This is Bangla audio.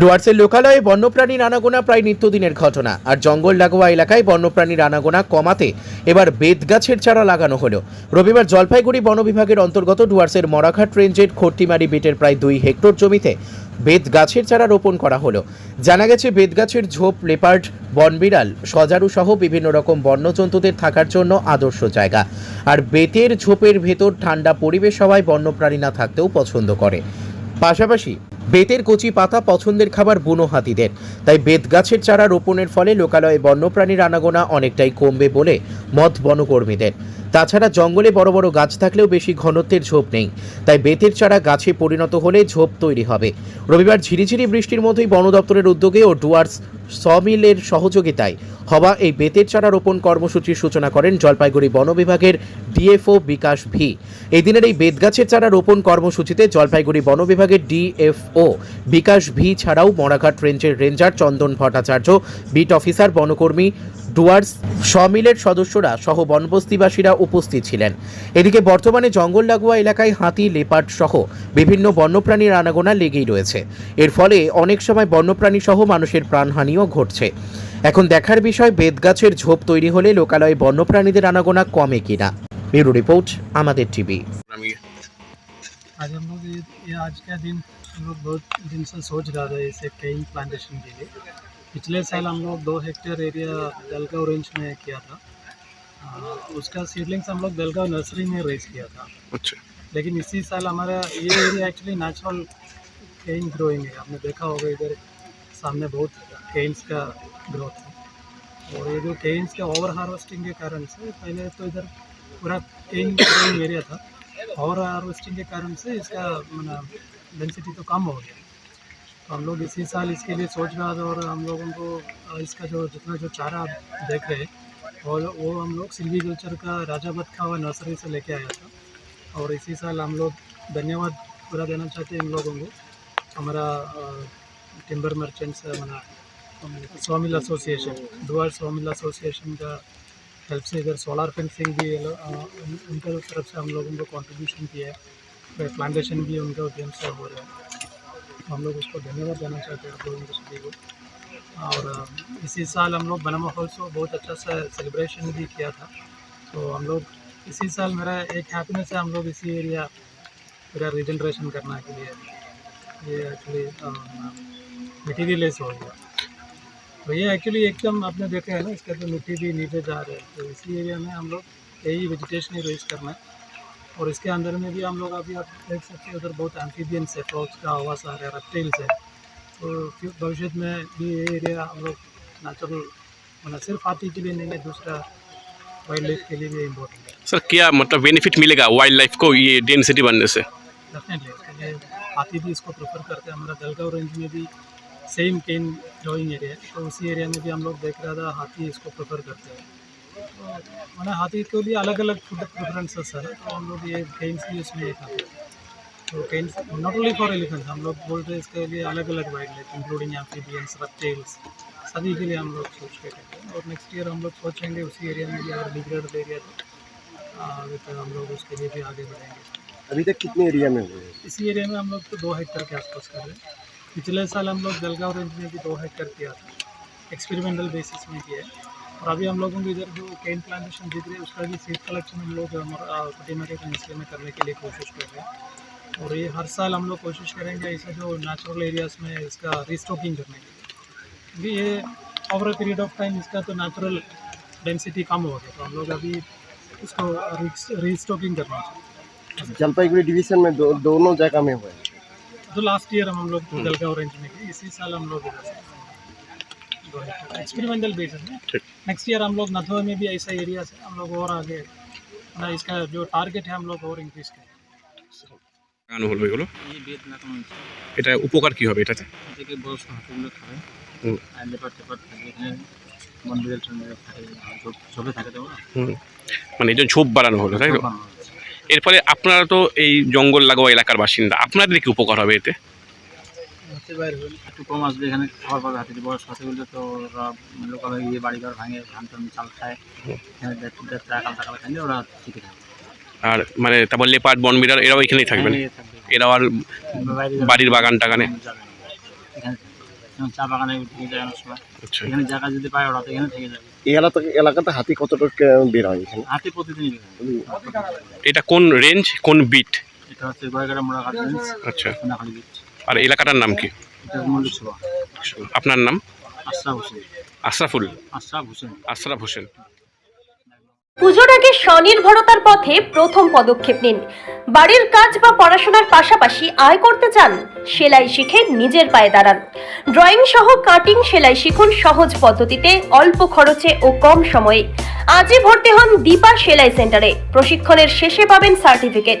ডুয়ার্সের লোকালয়ে বন্যপ্রাণীর আনাগোনা প্রায় নিত্যদিনের ঘটনা। আর জঙ্গল লাগোয়া এলাকায় বন্যপ্রাণীর আনাগোনা কমাতে এবার বেতগাছের চারা লাগানো হলো। রবিবার জলপাইগুড়ি বন বিভাগের অন্তর্গত ডুয়ার্সের মরাঘাট রেঞ্জের খট্টিমারি বেটের প্রায় দুই হেক্টর জমিতে বেত গাছের চারা রোপণ করা হলো। জানা গেছে, বেতগাছের ঝোপ, লেপার্ড, বনবিড়াল, সজারু সহ বিভিন্ন রকম বন্যজন্তুদের থাকার জন্য আদর্শ জায়গা। আর বেতের ঝোপের ভেতর ঠান্ডা পরিবেশ হওয়ায় বন্যপ্রাণী না থাকতেও পছন্দ করে। পাশাপাশি বেতের কচি পাতা পছন্দের খাবার বুনো হাতিদের। তাই বেত গাছের চারা রোপণের ফলে লোকালয়ে বন্যপ্রাণীর আনাগোনা অনেকটাই কমবে বলে মত বনকর্মীদের। তাছাড়া জঙ্গলে বড় বড় গাছ থাকলেও বেশি ঘনত্বের ঝোপ নেই। তাই বেতের চারা গাছে পরিণত হলে ঝোপ তৈরি হবে। রবিবার ঝিরিঝিরি বৃষ্টির মধ্যেই বন দপ্তরের উদ্যোগে ও ডুয়ার্স সমিলের সহযোগিতায় হওয়া এই বেতের চারা রোপণ কর্মসূচির সূচনা করেন জলপাইগুড়ি বন বিভাগের ডিএফও বিকাশ ভি। এই দিনের এই বেতগাছের চারা রোপণ কর্মসূচিতে জলপাইগুড়ি বন বিভাগের ডিএফও বিকাশ ভি ছাড়াও মরাঘাট রেঞ্জের ranger Chandan Bhattacharya, beat officer, বনকর্মী Dooars সমিলের সদস্যরা সহ বনবস্তিবাসীরা উপস্থিত ছিলেন এদিকে বর্তমানে জঙ্গল লাগোয়া এলাকায় হাতি লেপার্ড সহ বিভিন্ন বন্যপ্রাণীর আনাগোনা লেগেই রয়েছে এর ফলে অনেক সময় বন্যপ্রাণী সহ মানুষের প্রাণহানিও ঘটছে এখন দেখার বিষয় বেতগাছের ঝোপ তৈরি হলে লোকালয়ে বন্যপ্রাণীদের আনাগোনা কমে কিনা ব্যুরো রিপোর্ট আমাদের টিভি আমি आज हम लोग ये, ये आज का दिन हम लोग बहुत दिन से सोच रहा था इसे कई प्लांटेशन के लिए पिछले साल हम लोग दो हेक्टेयर एरिया दलगाव रेंज में किया था। आ, उसका सीडलिंग्स हम लोग दलगाव नर्सरी में रेज किया था। अच्छा। लेकिन इसी साल हमारा ये area actually natural cane growing है। आपने देखा होगा इधर सामने बहुत केन्स का ग्रोथ है। और ये जो केन्स के ओवर हार्वेस्टिंग के कारण से पहले तो इधर पूरा केन ग्रोइंग एरिया था। ओवर हार्वेस्टिंग के कारण से इसका डेंसिटी तो कम हो गया। तो हम लोग इसी साल इसके लिए सोच रहा था और हम लोगों को इसका जो, जितना जो चारा आप देख रहे हैं, और वो हम लोग सिल्वी कल्चर का राजावत खावा नर्सरी से लेके आया था। और इसी साल हम लोग धन्यवाद पूरा देना चाहते हैं इन लोगों को। हमारा टिम्बर मर्चेंट्स मना sawmill association Dooars sawmill association का हेल्प से इधर सोलार फेंसिंग भी उनके तरफ़ से हम लोगों को कॉन्ट्रीब्यूशन किया है। प्लांटेशन भी उनका उद्यम से हो रहा है। हम लोग उसको धन्यवाद देना चाहते हैं आप लोगों को सभी को। और इसी साल हम लोग बना महोत्सव बहुत अच्छा सा सेलिब्रेशन भी किया था। तो हम लोग इसी साल मेरा एक हैप्पीनेस है, हम लोग इसी एरिया पूरा रिजनरेशन करना के लिए। ये एक्चुअली मटीरियलाइज हो गया। तो ये एक्चुअली एकदम आपने देखा है ना, इसका तो मिट्टी भी नीचे जा रहा है। तो इसी एरिया में हम लोग यही वेजिटेशन ही रेज करना है। और इसके अंदर में भी हम लोग अभी आप देख सकते हैं उधर बहुत एम्फीबियंस है फ्रॉक्स का आवास आ रहा है रेप्टाइल्स है। तो भविष्य में भी ये एरिया हम लोग नेचुरल मतलब सिर्फ़ हाथी के लिए नहीं है दूसरा वाइल्ड लाइफ के लिए भी इम्पोर्टेंट है। सर क्या मतलब बेनिफिट मिलेगा वाइल्ड लाइफ को ये डेंसिटी बनने से? डेफिनेटली लिए हाथी भी इसको प्रेफर करते हैं हमारा दलगांव रेंज में भी सेम केन ग्रोइंग एरिया है। तो उसी एरिया में भी हम लोग देख रहा था हाथी इसको प्रेफर करते हैं। मैंने हाथी के लिए अलग अलग फ़ूड प्रेफरेंसेस है तो हम लोग ये केन्स भी उसमें खाते हैं। तो canes not only for elephants हम लोग बोलते हैं इसके लिए अलग अलग wild life including amphibians reptiles सभी के लिए हम लोग सोच के करते हैं। और नेक्स्ट ईयर हम लोग सोचेंगे उसी एरिया में भी अगर डिग्रेडेड एरिया तो हम लोग उसके लिए भी आगे बढ़ेंगे। अभी तक कितने एरिया में हुए इसी एरिया में हम लोग तो दो हेक्टर के आसपास कर रहे हैं। पिछले साल हम लोग जलगांव रेंज में भी दो हेक्टर किया था एक्सपेरिमेंटल बेसिस में किया है। और अभी हम लोगों को इधर जो केन प्लांटेशन दिख रही है उसका भी सीड कलेक्शन हम लोग पटीमरी पेंसिल में करने के लिए कोशिश कर रहे हैं। और ये हर साल हम लोग कोशिश करेंगे ऐसा जो नेचुरल एरियाज़ में इसका रिस्टॉकिंग करने के लिए। क्योंकि ये over a period of time इसका तो नेचुरल डेंसिटी कम हो गया तो हम लोग अभी इसको रिस्टॉकिंग करना चाहिए जलपाईगुड़ी डिवीज़न में दो, दोनों जगह में हुए हैं। तो लास्ट ईयर हम लोग जलगांव रेंज में इसी साल हम लोग एक्सपेरिमेंटल बेसिस में। ठीक। नेक्स्ट ईयर हम लोग नथुआ में भी ऐसा एरिया से हम लोग और आगे ना इसका जो टारगेट है हम लोग और इंक्रीज करें লাগানো হলো এগুলো এই বেদ লাগানো হয়েছে এটা উপকার কি হবে এটাতে থেকে বয়স্ক হাতিগুলো খাবে হুম। আর লেপার টেপার থাকে এখানে বনবিড়াল টনবিড়াল থাকে ঝোপে থাকে তো ওরা হুম মানে এই যে ঝোপ বাড়ানো হলো তাই তো ঝোপ বানানো হয়েছে। এর ফলে আপনারা তো এই জঙ্গল লাগোয়া এলাকার বাসিন্দা আপনাদের কি উপকার হবে এতে হতে পারবে একটু কম আসবে এখানে খাবার পাবে হাতির বয়স্ক হাতিগুলো তো ওরা লোকাল গিয়ে বাড়ি ঘর ভাঙে ধান টান চাল খায়। এখানে টাকাল খাইলে ওরা ঠিকই থাকে। আর মানে তারপর লেপার্ড বনবিড়াল এরাও এখানেই থাকবেন। এরাও আর বাড়ির বাগান টাগানে এখানে চা বাগানে থেকে যায় অনেক সময়। আচ্ছা। এখানে জায়গা যদি পায় ওরা তো এখানে থেকে যাবে। এই এলাকা এলাকাতে হাতি কতটুকু বের হয় এখানে? হাতে প্রতিদিনই এটা কোন রেঞ্জ কোন বিট এটা হচ্ছে রেঞ্জ আচ্ছা। সোনাখালি আর এলাকাটার নাম কি? আপনার নাম? আশরাফ হোসেন। আশরাফুল। আশরাফ হোসেন। আশরাফ হোসেন। পুজোর আগে স্বনির্ভরতার পথে প্রথম পদক্ষেপ নিন। বাড়ির কাজ বা পড়াশোনার পাশাপাশি আয় করতে চান সেলাই শিখে নিজের পায়ে দাঁড়ান। ড্রয়িং সহ কাটিং সেলাই শিখুন সহজ পদ্ধতিতে অল্প খরচে ও কম সময়ে। আজই ভর্তি হন দীপা সেলাই সেন্টারে। প্রশিক্ষণের শেষে পাবেন সার্টিফিকেট।